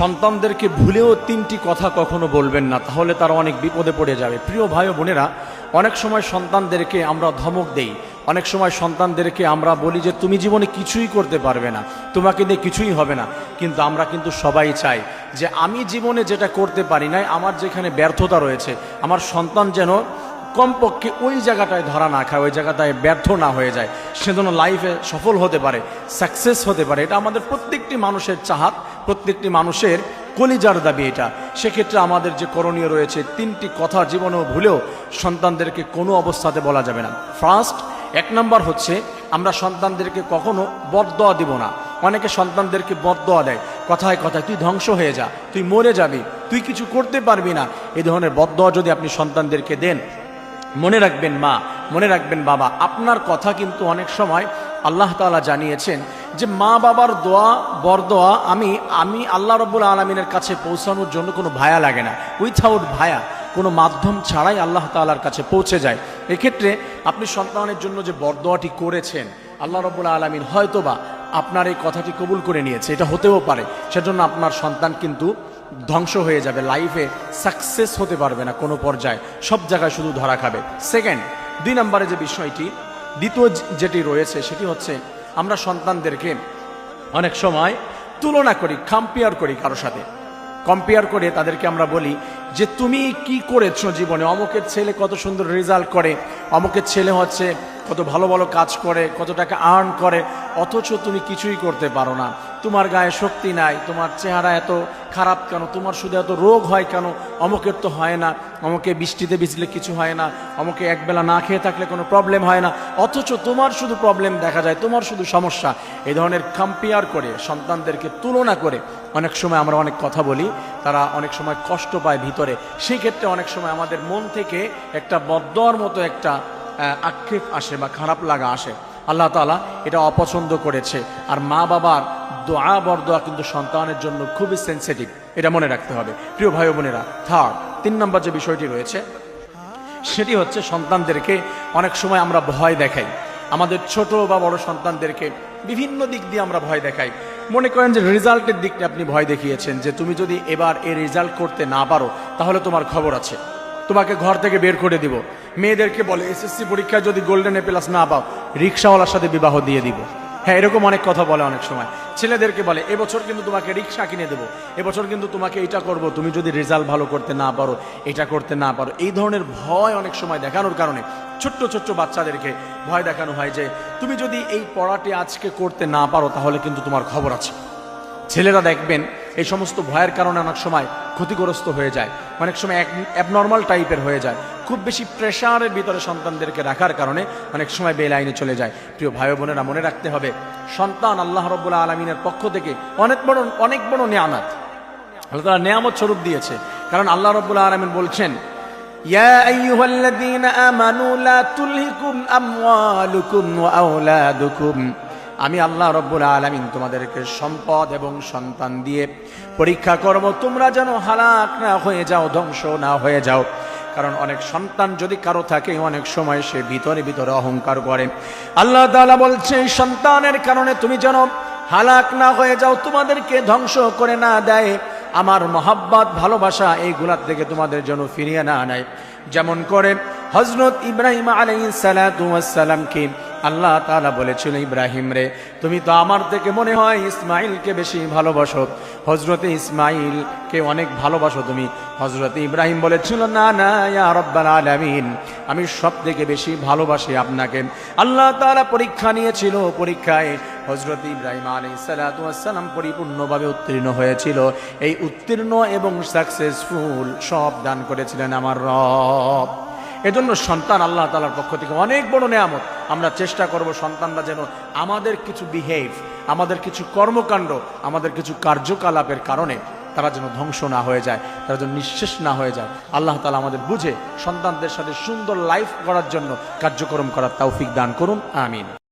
সন্তানদেরকে ভুলেও তিনটি কথা কখনো বলবেন না, তাহলে তারা অনেক বিপদে পড়ে যাবে। প্রিয় ভাই বোনেরা, অনেক সময় সন্তানদেরকে আমরা ধমক দেই, অনেক সময় সন্তানদেরকে আমরা বলি যে, তুমি জীবনে কিছুই করতে পারবে না, তোমাকে দিয়ে কিছুই হবে না। কিন্তু আমরা কিন্তু সবাই চাই যে, আমি জীবনে যেটা করতে পারি নাই, আমার যেখানে ব্যর্থতা রয়েছে, আমার সন্তান যেন কমপক্ষে ওই জায়গাটায় ধরা না খায়, ওই জায়গাটায় ব্যর্থ না হয়ে যায়। সে যেন লাইফে সফল হতে পারে সাকসেস হতে পারে। এটা আমাদের প্রত্যেকটি মানুষের চাহাত, প্রত্যেকটি মানুষের কলিজার দাবি এটা। সেক্ষেত্রে আমাদের যে করণীয় রয়েছে, তিনটি কথা জীবনেও ভুলেও সন্তানদেরকে কোনো অবস্থাতে বলা যাবে না। ফার্স্ট এক নম্বর হচ্ছে, আমরা সন্তানদেরকে কখনো বদদোয়া দিব না। অনেকে সন্তানদেরকে বদদোয়া দেয়। কথায় কথায়, তুই ধ্বংস হয়ে যা, তুই মরে যাবি, তুই কিছু করতে পারবি না। এই ধরনের বদদোয়া যদি আপনি সন্তানদেরকে দেন মনে রাখবেন মা, মনে রাখবেন বাবা। আপনার কথা কিন্তু অনেক সময় আল্লাহ তাআলা জানিয়েছেন যে, মা বাবার দোয়া, বরদোয়া আমি আমি আল্লাহ রব্বুল আলমিনের কাছে পৌঁছানোর জন্য কোনো ভায়া লাগে না। উইথাউট ভায়া, কোনো মাধ্যম ছাড়াই আল্লাহ তাআলার কাছে পৌঁছে যায়। এক্ষেত্রে আপনি সন্তানের জন্য যে বরদোয়াটি করেছেন, আল্লাহ রব্বুল আলমিন হয়তোবা আপনার এই কথাটি কবুল করে নিয়েছে। এটা হতেও পারে। সেজন্য আপনার সন্তান কিন্তু ধ্বংস হয়ে যাবে লাইফে সাকসেস হতে পারবে না কোনো পর্যায়ে। সব জায়গায় শুধু ধরা খাবে। সেকেন্ড দুই নম্বরে যে বিষয়টি, দ্বিতীয় যেটি রয়েছে, সেটি হচ্ছে আমরা সন্তানদেরকে অনেক সময় তুলনা করি কম্পেয়ার করি কারও সাথে। কম্পেয়ার করে তাদেরকে আমরা বলি যে তুমি কি করেছ জীবনে? অমুকের ছেলে কত সুন্দর রেজাল্ট করে, অমুকের ছেলে হচ্ছে কত ভালো ভালো কাজ করে, কত টাকা আর্ন করে, অথচ তুমি কিছুই করতে পারো না। তোমার গায়ে শক্তি নাই, তোমার চেহারা এত খারাপ কেন? তোমার শুধু এত রোগ হয় কেন? অমুকের তো হয় না, অমুকে বৃষ্টিতে ভিজলে কিছু হয় না, অমুকে একবেলা না খেয়ে থাকলে কোনো প্রবলেম হয় না। অথচ তোমার শুধু প্রবলেম দেখা যায়, তোমার শুধু সমস্যা। এই ধরনের কম্পেয়ার করে, সন্তানদেরকে তুলনা করে অনেক সময় আমরা অনেক কথা বলি, তারা অনেক সময় কষ্ট পায় ভিতরে সেই ক্ষেত্রে অনেক সময় আমাদের মন থেকে একটা বদ্দর মতো একটা আক্ষেপ আসে বা খারাপ লাগা আসে। আল্লাহ তালা এটা অপছন্দ করেছে। আর মা বাবার দোয়া বরদোয়া কিন্তু সন্তানের জন্য খুবই সেন্সিটিভ এটা মনে রাখতে হবে। প্রিয় ভাই বোনেরা থার্ড তিন নম্বর যে বিষয়টি রয়েছে, সেটি হচ্ছে সন্তানদেরকে অনেক সময় আমরা ভয় দেখাই। আমাদের ছোট বা বড় সন্তানদেরকে বিভিন্ন দিক দিয়ে আমরা ভয় দেখাই। মনে করেন যে রেজাল্টের দিকটা আপনি ভয় দেখিয়েছেন, যে তুমি যদি এবার এই রেজাল্ট করতে না পারো, তাহলে তোমার খবর আছে। তোমাকে ঘর থেকে বের করে দিব। মেয়েদেরকে বলে, এসএসসি পরীক্ষায় যদি গোল্ডেন এ প্লাস না পাও, রিক্সাওয়ালার সাথে বিবাহ দিয়ে দিব। হ্যাঁ এরকম অনেক কথা বলে অনেক সময়। ছেলেদেরকে বলে এবছর কিন্তু তোমাকে রিক্সা কিনে দেবো। এবছর কিন্তু তোমাকে এটা করব। তুমি যদি রেজাল্ট ভালো করতে না পারো, এটা করতে না পারো। এই ধরনের ভয় অনেক সময় দেখানোর কারণে ছোট্ট ছোট্ট বাচ্চাদেরকে ভয় দেখানো হয় যে তুমি যদি এই পড়াটি আজকে করতে না পারো, তাহলে কিন্তু তোমার খবর আছে। ছেলেরা দেখবেন এই সমস্ত ভয়ের কারণে অনেক সময় ক্ষতিগ্রস্ত হয়ে যায়, অনেক সময় অ্যাবনর্মাল টাইপের হয়ে যায়। খুব বেশি প্রেশারের ভিতরে সন্তানদেরকে রাখার কারণে অনেক সময় বেলাইনে চলে যায়। প্রিয় ভাই বোনেরা, মনে রাখতে হবে, সন্তান আল্লাহ রব্বুল্লাহ আলমিনের পক্ষ থেকে অনেক বড় অনেক বড় নেয়ামত। আল্লাহ তারা নেয়ামত স্বরূপ দিয়েছে। কারণ আল্লাহ রব্বুল্লাহ আলমিন বলছেন يا أيها الذين آمنوا لا تلهكم أموالكم وأولادكم আমি আল্লাহ রব্বুল আলমিন তোমাদেরকে সম্পদ এবং সন্তান দিয়ে পরীক্ষা করব তোমরা যেন হালাক না হয়ে যাও ধ্বংস না হয়ে যাও কারণ অনেক সন্তান যদি কারো থাকে অনেক সময় সে ভিতরে ভিতরে অহংকার করে আল্লাহ তাআলা বলছে এই সন্তানের কারণে তুমি যেন হালাক না হয়ে যাও তোমাদেরকে ধ্বংস করে না দেয় আমার মহাব্বত, ভালোবাসা এইগুলার থেকে তোমাদের জন্য ফিরিয়ে না নেয় যেমন করে হজরত ইব্রাহিম আলাইসালামকে আল্লাহ তাআলা বলেছিল ইব্রাহিম রে, তুমি তো আমার থেকে মনে হয় ইসমাইলকে বেশি ভালোবাসো। হজরতে ইসমাইলকে অনেক ভালোবাসো তুমি। হজরত ইব্রাহিম বলেছিল, না না রব্বাল আলামিন, আমি সব থেকে বেশি ভালোবাসি আপনাকে। আল্লাহ তাআলা পরীক্ষা নিয়েছিল, পরীক্ষায় হজরত ইব্রাহিম আলী সালাম পরিপূর্ণভাবে উত্তীর্ণ হয়েছিল। এই উত্তীর্ণ এবং সাকসেসফুল সব দান করেছিলেন আমার রব। এজন্য সন্তান আল্লাহ তালার পক্ষ থেকে অনেক বড় নেয়ামত। আমরা চেষ্টা করব সন্তানরা যেন আমাদের কিছু বিহেভ আমাদের কিছু কর্মকাণ্ড, আমাদের কিছু কার্যকলাপের কারণে তারা যেন ধ্বংস না হয়ে যায়, তারা যেন নিঃশেষ না হয়ে যায়। আল্লাহ তালা আমাদের বুঝে সন্তানদের সাথে সুন্দর লাইফ করার জন্য কার্যক্রম করার তৌফিক দান করুন, আমিন।